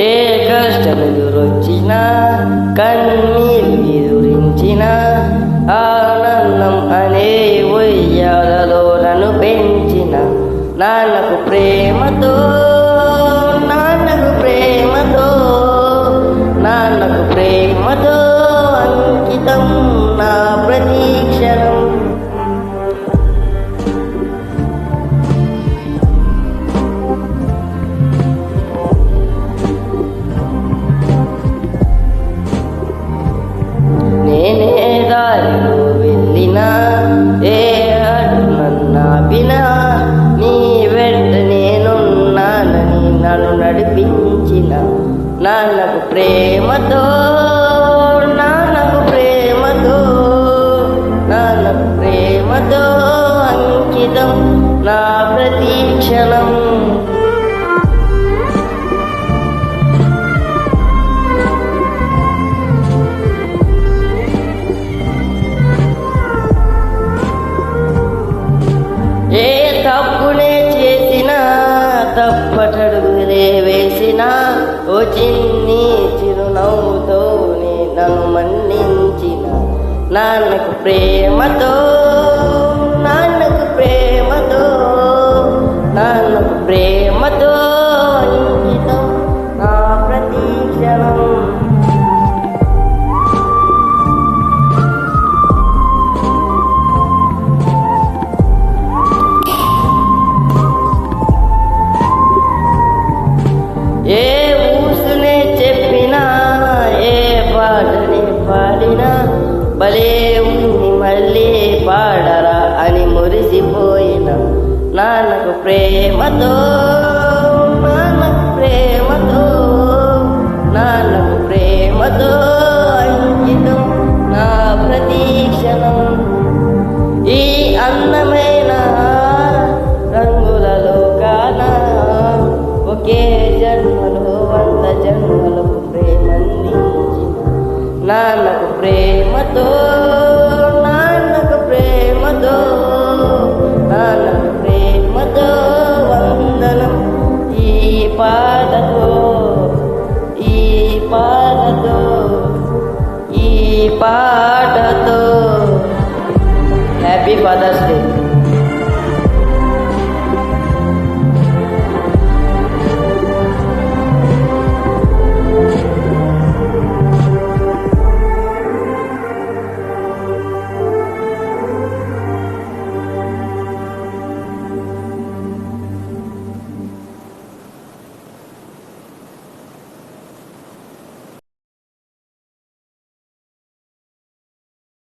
ఏ కష్టం ఎదురొచ్చిన కన్నీరు ఎదురించిన ఆనందం అనే ఉయ్యాలలో నన్ను పెంచిన నాన్నకు ప్రేమతో నాన్నకు ప్రేమతో నాన్నకు ప్రేమతో నాన్నకు ప్రేమతో అంకితం నా ప్రతీక్షణం ఏ తప్పునే చేసినా తప్పటడు చిన్ని చిరునవ్వుతో నే నన్ను మన్నించిన నాన్నకు ప్రేమతో నాన్నకు ప్రేమతో నాన్నకు ప్రేమతో అంకితం నా ప్రతీక్షణం ఏ మురిసిపోయిన నాన్నకు ప్రేమతో నాన్నకు ప్రేమతో నాన్నకు ప్రేమతో అంకితం నా ప్రతీక్షణం ఈ అందమైన రంగులలో కాన ఒకే జన్మలో వంద జన్మలకు ప్రేమందించిన Nannaku Prematho Happy Father's Day.